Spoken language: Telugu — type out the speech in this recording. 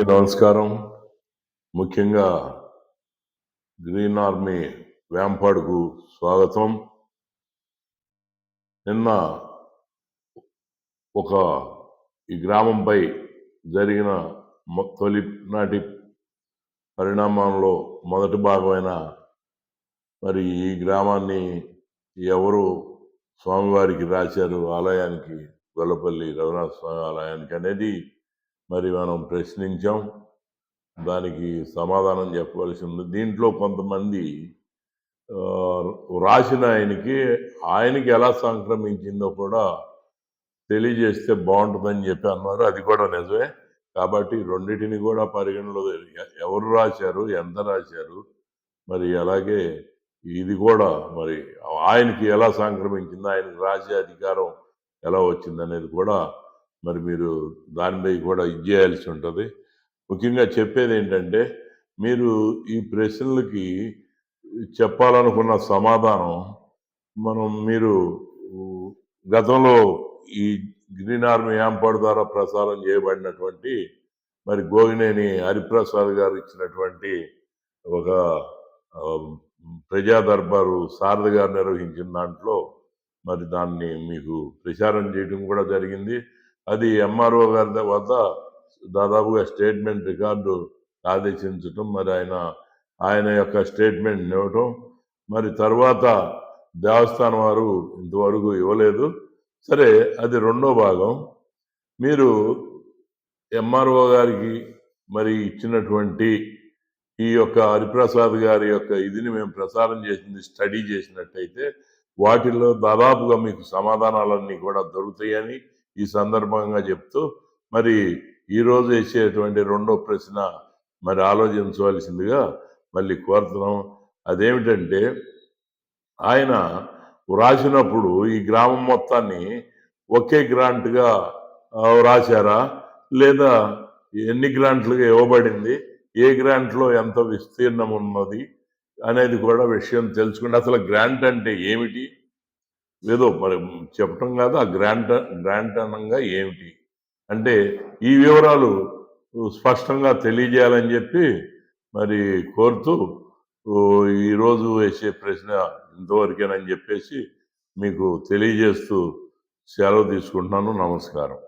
అందరికీ నమస్కారం. ముఖ్యంగా గ్రీన్ ఆర్మీ వేంపాడుకు స్వాగతం. నిన్న ఒక ఈ గ్రామంపై జరిగిన తొలినాటి తొలి నాటి పరిణామంలో మొదటి భాగమైన మరి ఈ గ్రామాన్ని ఎవరు స్వామివారికి రాశారు ఆలయానికి గొల్లపల్లి రఘునాథ స్వామి ఆలయానికి అనేది మరి మనం ప్రశ్నించాం. దానికి సమాధానం చెప్పవలసి ఉంది. దీంట్లో కొంతమంది రాసిన ఆయనకి ఆయనకి ఎలా సంక్రమించిందో కూడా తెలియజేస్తే బాగుంటుందని చెప్పి అన్నారు. అది కూడా నిజమే. కాబట్టి రెండింటిని కూడా పరిగణలో ఎవరు రాశారు ఎంత రాశారు మరి అలాగే ఇది కూడా మరి ఆయనకి ఎలా సంక్రమించింది ఆయనకి రాసే అధికారం ఎలా వచ్చింది అనేది కూడా మరి మీరు దానిపై కూడా ఇది చేయాల్సి ఉంటుంది. ముఖ్యంగా చెప్పేది ఏంటంటే మీరు ఈ ప్రశ్నలకి చెప్పాలనుకున్న సమాధానం మనం మీరు గతంలో ఈ గ్రీన్ ఆర్మీ యాంపాడు ద్వారా ప్రసారం చేయబడినటువంటి మరి గోగినేని హరిప్రసాద్ గారు ఇచ్చినటువంటి ఒక ప్రజాదర్బారు ప్రజా దర్బారు శారద గారు నిర్వహించిన దాంట్లో మరి దాన్ని మీకు ప్రచారం చేయడం కూడా జరిగింది. అది ఎంఆర్ఓ గారి వద్ద దాదాపుగా స్టేట్మెంట్ రికార్డు ఆదేశించటం మరి ఆయన ఆయన యొక్క స్టేట్మెంట్ ఇవ్వటం. మరి తర్వాత దేవస్థానం వారు ఇంతవరకు ఇవ్వలేదు. సరే అది రెండో భాగం. మీరు ఎంఆర్ఓ గారికి మరి ఇచ్చినటువంటి ఈ యొక్క హరిప్రసాద్ గారి యొక్క ఇదిని మేము ప్రసారం చేసింది స్టడీ చేసినట్టయితే వాటిల్లో దాదాపుగా మీకు సమాధానాలన్నీ కూడా దొరుకుతాయని ఈ సందర్భంగా చెప్తూ మరి ఈరోజు వేసేటువంటి రెండో ప్రశ్న మరి ఆలోచించవలసిందిగా మళ్ళీ కోరుతున్నాం. అదేమిటంటే ఆయన వ్రాసినప్పుడు ఈ గ్రామం మొత్తాన్ని ఒకే గ్రాంట్గా వ్రాసారా లేదా ఎన్ని గ్రాంట్లుగా ఇవ్వబడింది? ఏ గ్రాంట్లో ఎంత విస్తీర్ణం ఉన్నది? అనేది కూడా విషయం తెలుసుకుంటే అసలు గ్రాంట్ అంటే ఏమిటి? ఏదో మరి చెప్పటం కాదు ఆ గ్రాంట్ గ్రాంటనంగా ఏమిటి? అంటే ఈ వివరాలు స్పష్టంగా తెలియజేయాలని చెప్పి మరి కోరుతూ ఈరోజు వేసే ప్రశ్న ఇంతవరకేనని చెప్పేసి మీకు తెలియజేస్తూ సెలవు తీసుకుంటున్నాను. నమస్కారం.